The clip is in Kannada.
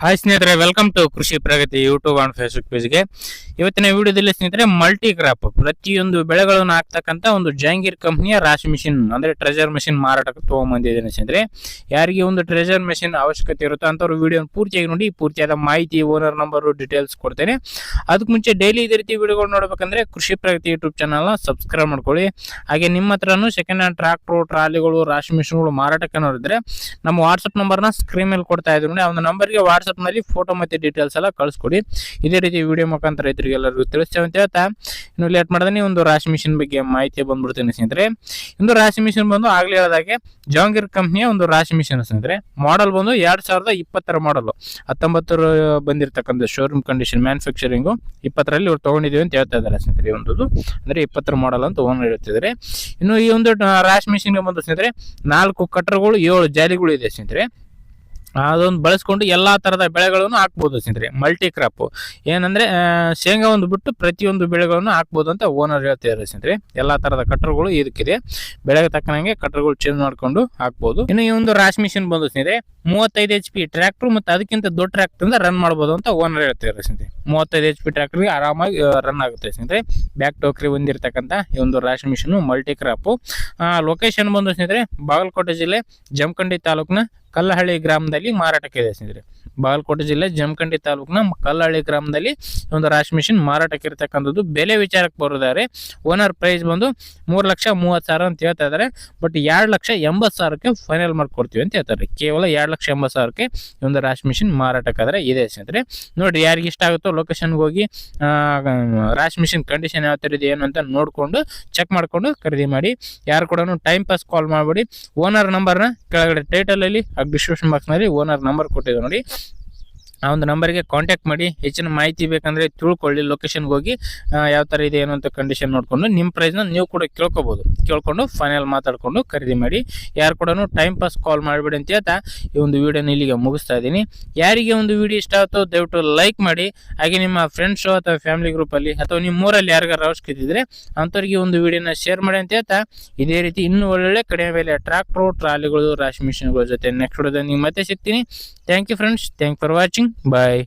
ಹಾಯ್ ಸ್ನೇಹಿತರೆ welcome to Krishi Pragati YouTube and Facebook ಪೇಜ್ಗೆ ಇವತ್ತಿನ ವಿಡಿಯೋದಲ್ಲಿ ಸ್ನೇಹಿತರೆ ಮಲ್ಟಿ ಕ್ರಾಪ್ ಪ್ರತಿಯೊಂದು ಬೆಳೆಗಳನ್ನು ಹಾಕ್ತಕ್ಕಂಥ ಒಂದು ಜಹಾಂಗೀರ್ ಕಂಪ್ನಿಯ ರಾಶಿ ಮಿಷಿನ್ ಅಂದ್ರೆ ಟ್ರೆಜರ್ ಮಿಷಿನ್ ಮಾರಾಟಕ್ಕೆ ತೊಗೊಂಬಂದಿದ್ದೇನೆ ಸ್ನೇಹಿತರೆ. ಯಾರಿಗೆ ಒಂದು ಟ್ರೆಜರ್ ಮಿಷಿನ್ ಅವಶ್ಯಕತೆ ಇರುತ್ತೋ ಅಂಥವ್ರು ವಿಡಿಯೋ ಪೂರ್ತಿಯಾಗಿ ನೋಡಿ, ಪೂರ್ತಿಯಾದ ಮಾಹಿತಿ ಓನರ್ ನಂಬರ್ ಡೀಟೇಲ್ಸ್ ಕೊಡ್ತೇನೆ. ಅದಕ್ಕೆ ಮುಂಚೆ ಡೈಲಿ ಇದೇ ರೀತಿ ವಿಡಿಯೋಗಳು ನೋಡಬೇಕಂದ್ರೆ ಕೃಷಿ ಪ್ರಗತಿ ಯೂಟ್ಯೂಬ್ ಚಾನಲ್ನ ಸಬ್ಸ್ಕ್ರೈಬ್ ಮಾಡ್ಕೊಳ್ಳಿ. ಹಾಗೆ ನಿಮ್ಮ ಹತ್ರನೂ ಸೆಕೆಂಡ್ ಹ್ಯಾಂಡ್ ಟ್ರಾಕ್ಟರ್ ಟ್ರಾಲಿಗಳು, ರಾಶಿ ಮಿಷಿನ್ಗಳು ಮಾರಾಟಕ್ಕೆ ನೋಡಿದ್ರೆ ನಮ್ಮ ವಾಟ್ಸಪ್ ನಂಬರ್ನ ಸ್ಕ್ರೀನ್ ಮೇಲೆ ಕೊಡ್ತಾ ಇದ್ರು ನೋಡಿ ಒಂದು ನಂಬರ್ಗೆ ವಾಟ್ಸಪ್ ನಲ್ಲಿ ಫೋಟೋ ಮತ್ತೆ ಡೀಟೇಲ್ಸ್ ಎಲ್ಲ ಕಳಿಸ್ಕೊಡಿ. ಇದೇ ರೀತಿ ವಿಡಿಯೋ ಮುಖಾಂತರ ರೈತರಿಗೆ ಎಲ್ಲರಿಗೂ ತಿಳಿಸ್ತೇವೆ ಅಂತ ಹೇಳ್ತಾ. ಇನ್ನು ಲೇಟ್ ಮಾಡಿದ್ರೆ ಒಂದು ರಾಶಿ ಮಿಷಿನ್ ಬಗ್ಗೆ ಮಾಹಿತಿ ಬಂದ್ಬಿಡ್ತೀನಿ ಸ್ನೇಹಿತರೆ. ಒಂದು ರಾಶಿ ಮಿಷಿನ್ ಬಂದು ಆಗ್ಲೇ ಹೇಳಿದಾಗೆ ಜಹಾಂಗೀರ್ ಕಂಪ್ನಿಯ ಒಂದು ರಾಶಿ ಮಿಷಿನ್ ಸ್ನೇಹಿತರೆ. ಮಾಡೆಲ್ ಬಂದು ಎರಡು ಸಾವಿರದ ಇಪ್ಪತ್ತರ ಮಾಡಲ್ ಹತ್ತೊಂಬತ್ತರ ಬಂದಿರತಕ್ಕಂಥ ಶೋರೂಮ್ ಕಂಡೀಷನ್ ಮ್ಯಾನುಫ್ಯಾಕ್ಚರಿಂಗು ಇಪ್ಪತ್ತರಲ್ಲಿ ಇವ್ರು ತಗೊಂಡಿದ್ದೀವಿ ಅಂತ ಹೇಳ್ತಾ ಇದ್ದಾರೆ ಸ್ನೇಹಿತರೆ ಒಂದು ಅಂದ್ರೆ ಇಪ್ಪತ್ತರ ಮಾಡಲ್ ಅಂತ ಓನರ್ ಹೇಳ್ತಿದ್ದಾರೆ. ಇನ್ನು ಈ ಒಂದು ರಾಶಿ ಮಿಷಿನ್ಗೆ ಬಂದು ಸ್ನೇಹಿತರೆ ನಾಲ್ಕು ಕಟ್ಟರ್ಗಳು ಏಳು ಜಾಲಿಗಳು ಇದೆ ಸ್ನೇಹಿತರೆ. ಅದೊಂದು ಬಳಸ್ಕೊಂಡು ಎಲ್ಲ ಥರದ ಬೆಳೆಗಳನ್ನು ಹಾಕ್ಬೋದು ಸ್ನೇಹಿತರೆ. ಮಲ್ಟಿ ಕ್ರಾಪ್ ಏನಂದ್ರೆ ಶೇಂಗಾ ಒಂದು ಬಿಟ್ಟು ಪ್ರತಿಯೊಂದು ಬೆಳೆಗಳನ್ನು ಹಾಕ್ಬೋದು ಅಂತ ಓನರ್ ಹೇಳ್ತಿದ್ದಾರೆ ಸ್ನೇಹಿತರೆ. ಎಲ್ಲಾ ತರದ ಕಟ್ಟರ್ಗಳು ಇದಕ್ಕಿದೆ. ಬೆಳೆಗೆ ತಕ್ಕನಂಗೆ ಕಟ್ಟರ್ಗಳು ಚೇಂಜ್ ಮಾಡ್ಕೊಂಡು ಹಾಕ್ಬೋದು. ಇನ್ನು ಈ ಒಂದು ರಾಶ್ ಮಿಷಿನ್ ಬಂದು ಸ್ನೇಹಿತರೆ, ಮೂವತ್ತೈದು ಎಚ್ ಪಿ ಟ್ರ್ಯಾಕ್ಟರ್ ಮತ್ತು ಅದಕ್ಕಿಂತ ದೊಡ್ಡ ಟ್ರ್ಯಾಕ್ಟ್ರಿಂದ ರನ್ ಮಾಡ್ಬೋದು ಅಂತ ಓನರ್ ಹೇಳ್ತಿದ್ದಾರೆ ಸ್ನೇಹಿತರೆ. ಮೂವತ್ತೈದು ಎಚ್ ಪಿ ಟ್ರ್ಯಾಕ್ಟರ್ಗೆ ಆರಾಮಾಗಿ ರನ್ ಆಗುತ್ತೆ ಸ್ನೇಹಿತರೆ. ಬ್ಯಾಕ್ ಟೋಕ್ರಿ ಹೊಂದಿರತಕ್ಕಂಥ ಈ ಒಂದು ರಾಶಿ ಮಿಷಿನ್ ಮಲ್ಟಿ ಕ್ರಾಪ್ ಲೊಕೇಶನ್ ಬಂದು ಸ್ನೇಹಿತರೆ, ಬಾಗಲಕೋಟೆ ಜಿಲ್ಲೆ, ಜಮಖಂಡಿ ತಾಲೂಕಿನ ಕಲ್ಲಹಳ್ಳಿ ಗ್ರಾಮದಲ್ಲಿ ಮಾರಾಟಕ್ಕೆ ಇದೆ ಸ್ನೇಹಿತರೆ ಬಾಗಲಕೋಟೆ ಜಿಲ್ಲೆ ಜಮಖಂಡಿ ತಾಲೂಕಿನ ಕಲ್ಲಹಳ್ಳಿ ಗ್ರಾಮದಲ್ಲಿ ಒಂದು ರಾಶಿ ಮಿಷಿನ್ ಮಾರಾಟಕ್ಕೆ ಇರತಕ್ಕಂಥದ್ದು. ಬೆಲೆ ವಿಚಾರಕ್ಕೆ ಬರೋದಾದ್ರೆ ಓನರ್ ಪ್ರೈಸ್ ಬಂದು ಮೂರು ಲಕ್ಷ ಮೂವತ್ತು ಸಾವಿರ ಅಂತ ಹೇಳ್ತಾ ಇದ್ದಾರೆ ಬಟ್ ಎರಡು ಲಕ್ಷ ಎಂಬತ್ತು ಸಾವಿರಕ್ಕೆ ಫೈನಲ್ ಮಾಡ್ಕೊಡ್ತೀವಿ ಅಂತ ಹೇಳ್ತಾರೆ ಕೇವಲ ಎರಡು ಲಕ್ಷ ಎಂಬತ್ತು ಸಾವಿರಕ್ಕೆ ಒಂದು ರಾಶಿ ಮಿಷಿನ್ ಮಾರಾಟಕ್ಕಾದ್ರೆ ಇದೆ ಸ್ನೇಹಿತರೆ. ನೋಡಿ ಯಾರಿಗೆ ಇಷ್ಟ ಆಗುತ್ತೋ ಲೊಕೇಶನ್ಗೆ ಹೋಗಿ ಆ, ರಾಶಿ ಮಿಷಿನ್ ಕಂಡೀಷನ್ ಯಾವ ಥರ ಇದೆ ಏನು ಅಂತ ನೋಡಿಕೊಂಡು ಚೆಕ್ ಮಾಡಿಕೊಂಡು ಖರೀದಿ ಮಾಡಿ. ಯಾರು ಕೂಡ ಟೈಮ್ ಪಾಸ್ ಕಾಲ್ ಮಾಡಬೇಡಿ. ಓನರ್ ನಂಬರ್ನ ಕೆಳಗಡೆ ಟೈಟಲಲ್ಲಿ ಡಿಸ್ಕ್ರಿಪ್ಷನ್ ಬಾಕ್ಸ್ನಲ್ಲಿ ಓನರ್ ನಂಬರ್ ಕೊಟ್ಟಿದ್ದೆ ನೋಡಿ. ಆ ಒಂದು ನಂಬರ್ಗೆ ಕಾಂಟ್ಯಾಕ್ಟ್ ಮಾಡಿ, ಹೆಚ್ಚಿನ ಮಾಹಿತಿ ಬೇಕಂದರೆ ತಿಳ್ಕೊಳ್ಳಿ ಲೊಕೇಶನ್ಗೆ ಹೋಗಿ ಯಾವ ಥರ ಇದೆ, ಏನು ಅಂತ ಕಂಡೀಷನ್ ನೋಡಿಕೊಂಡು ನಿಮ್ಮ ಪ್ರೈಸ್ನ ನೀವು ಕೂಡ ಕೇಳ್ಕೊಬೋದು. ಕೇಳ್ಕೊಂಡು ಫೈನಲ್ ಮಾತಾಡಿಕೊಂಡು ಖರೀದಿ ಮಾಡಿ. ಯಾರು ಕೂಡ ಟೈಮ್ ಪಾಸ್ ಕಾಲ್ ಮಾಡಬೇಡಿ ಅಂತ ಹೇಳ್ತಾ ಈ ಒಂದು ವಿಡಿಯೋನ ಇಲ್ಲಿಗೆ ಮುಗಿಸ್ತಾ ಇದ್ದೀನಿ. ಯಾರಿಗೆ ಒಂದು ವಿಡಿಯೋ ಇಷ್ಟ ಆಯಿತು, ದಯವಿಟ್ಟು ಲೈಕ್ ಮಾಡಿ. ಹಾಗೆ ನಿಮ್ಮ ಫ್ರೆಂಡ್ಸು ಅಥವಾ ಫ್ಯಾಮಿಲಿ ಗ್ರೂಪಲ್ಲಿ ಅಥವಾ ನಿಮ್ಮ ಊರಲ್ಲಿ ಯಾರಿಗಾರು ಅವಶ್ಯಕತೆ ಅಂಥವ್ರಿಗೆ ಒಂದು ವಿಡಿಯೋನ ಶೇರ್ ಮಾಡಿ ಅಂತ ಹೇಳ್ತಾ ಇದೇ ರೀತಿ ಇನ್ನೂ ಒಳ್ಳೊಳ್ಳೆ ಕಡಿಮೆ ಬೆಲೆ ಟ್ರಾಕ್ಟ್ರು ಟ್ರಾಲಿಗಳು ರಾಶಿ ಮಿಷಿನ್ಗಳ ಜೊತೆ ನೆಕ್ಸ್ಟ್ ವಿಡಿಯೋದಲ್ಲಿ ನೀವು ಮತ್ತೆ ಸಿಗ್ತೀನಿ. Thank you friends thank for watching by